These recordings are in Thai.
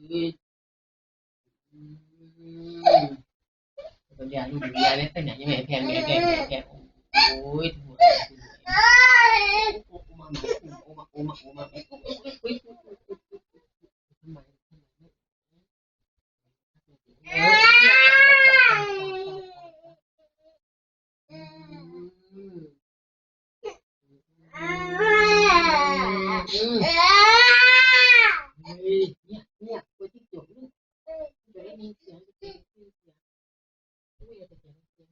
ตัวยาลูกยาเล่นเป็นอยังไงแพงแพงแพงแพงโอ้ยถูกโอ้มาโอ้มาโอ้มาโอ้มาโอ้มาทำไมเนี่ยเนี่ยตัวที่จบลูกจะได้มีเสียงจะได้มีเสียงอุ้ยจะเสียงเสียง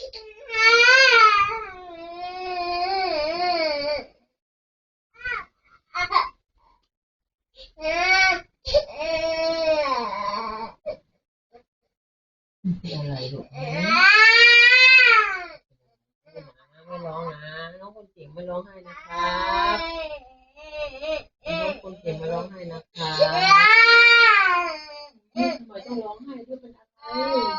อะไรลูกไม่ร้องนะน้องคนเก่งไม่ร้องไห้นะครับน้องคนเก่งไม่ร้องไห้นะครับทำไมต้องร้องไห้ด้วยเป็นอะไร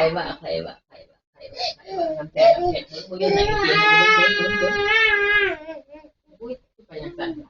kaiba, kaiba, kaiba, kaiba, kaiba. Ampere, ampere. Huwag yun, nag-iyan. Huwag yun, huwag yun, huwag yun. Huwag yun.